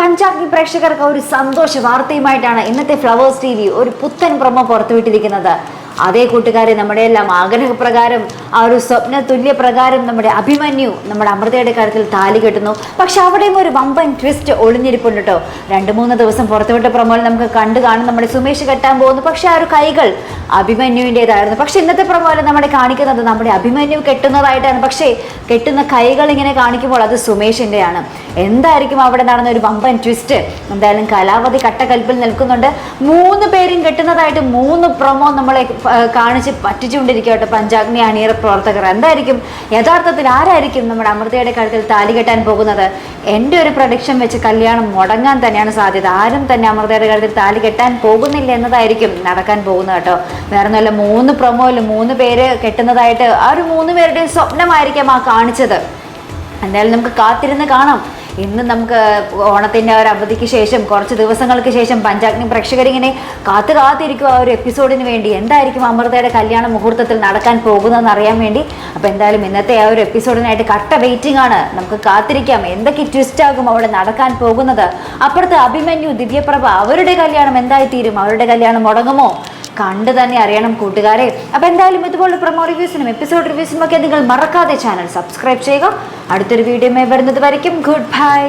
പഞ്ചാഗ്നി പ്രേക്ഷകർക്ക് ഒരു സന്തോഷ വാർത്തയുമായിട്ടാണ് ഇന്നത്തെ ഫ്ലവേഴ്സ് ടി ഒരു പുത്തൻ പ്രൊമോ പുറത്തുവിട്ടിരിക്കുന്നത്. അതേ കൂട്ടുകാരെ നമ്മുടെ എല്ലാം ആഗ്രഹപ്രകാരം ആ ഒരു സ്വപ്ന തുല്യ പ്രകാരം നമ്മുടെ അഭിമന്യു നമ്മുടെ അമൃതയുടെ കാര്യത്തിൽ താലി കെട്ടുന്നു. പക്ഷെ അവിടെയും ഒരു വമ്പൻ ട്വിസ്റ്റ് ഒളിഞ്ഞിരിപ്പുണ്ട് കേട്ടോ രണ്ട് മൂന്ന് ദിവസം പുറത്തുവിട്ട പ്രമോൽ നമുക്ക് കണ്ടു കാണും നമ്മുടെ സുമേഷ് കെട്ടാൻ പോകുന്നു. പക്ഷെ ആ ഒരു കൈകൾ അഭിമന്യുവിന്റെതായിരുന്നു. പക്ഷെ ഇന്നത്തെ പ്രൊമോയിൽ നമ്മുടെ കാണിക്കുന്നത് നമ്മുടെ അഭിമന്യു കെട്ടുന്നതായിട്ടാണ്. പക്ഷേ കെട്ടുന്ന കൈകൾ ഇങ്ങനെ കാണിക്കുമ്പോൾ അത് സുമേഷിന്റെയാണ്. എന്തായിരിക്കും അവിടെ നടന്ന ഒരു വമ്പൻ ട്വിസ്റ്റ് എന്തായാലും കലാവധി കട്ടക്കൽപ്പിൽ നിൽക്കുന്നുണ്ട്. മൂന്ന് പേരും കെട്ടുന്നതായിട്ട് മൂന്ന് പ്രമോ നമ്മളെ കാണിച്ച് പറ്റിച്ചുകൊണ്ടിരിക്കട്ടെ കേട്ടോ പഞ്ചാഗ്നി അണിയറ പ്രവർത്തകർ. എന്തായിരിക്കും? യഥാർത്ഥത്തിൽ ആരായിരിക്കും നമ്മുടെ അമൃതയുടെ കാര്യത്തിൽ താലി കെട്ടാൻ പോകുന്നത്? എന്റെ ഒരു പ്രൊഡിക്ഷൻ വെച്ച് കല്യാണം മുടങ്ങാൻ തന്നെയാണ് സാധ്യത. ആരും തന്നെ അമൃതയുടെ കാര്യത്തിൽ താലി കെട്ടാൻ പോകുന്നില്ല എന്നതായിരിക്കും നടക്കാൻ പോകുന്നത് കേട്ടോ. വേറെ നല്ല മൂന്ന് പ്രൊമോയിൽ മൂന്ന് പേര് കെട്ടുന്നതായിട്ട് ആ ഒരു മൂന്ന് പേരുടെയും സ്വപ്നമായിരിക്കാം ആ കാണിച്ചത്. എന്തായാലും നമുക്ക് കാത്തിരുന്ന് കാണാം. ഇന്ന് നമുക്ക് ഓണത്തിന്റെ ഒരു അവധിക്ക് ശേഷം കുറച്ച് ദിവസങ്ങൾക്ക് ശേഷം പഞ്ചാഗ്നി പ്രേക്ഷകരിങ്ങനെ കാത്തു കാത്തിരിക്കും ആ ഒരു എപ്പിസോഡിന് വേണ്ടി. എന്തായിരിക്കും അമൃതയുടെ കല്യാണ മുഹൂർത്തത്തിൽ നടക്കാൻ പോകുന്നതെന്ന് അറിയാൻ വേണ്ടി? അപ്പോൾ എന്തായാലും ഇന്നത്തെ ആ ഒരു എപ്പിസോഡിനായിട്ട് കട്ട വെയിറ്റിംഗ് ആണ്. നമുക്ക് കാത്തിരിക്കാം. എന്തൊക്കെ ട്വിസ്റ്റ് ആകും അവിടെ നടക്കാൻ പോകുന്നത്? അപ്പുറത്ത് അഭിമന്യു ദിവ്യപ്രഭ അവരുടെ കല്യാണം എന്തായിത്തീരും? അവരുടെ കല്യാണം മുടങ്ങുമോ? കണ്ടു തന്നെ അറിയണം കൂട്ടുകാരെ. അപ്പോൾ എന്തായാലും ഇതുപോലെ പ്രൊമോ റിവ്യൂസിനും എപ്പിസോഡ് റിവ്യൂസിനും ഒക്കെ നിങ്ങൾ മറക്കാതെ ചാനൽ സബ്സ്ക്രൈബ് ചെയ്യുക. അടുത്തൊരു വീഡിയോ വരുന്നത് വരയ്ക്കും. Good bye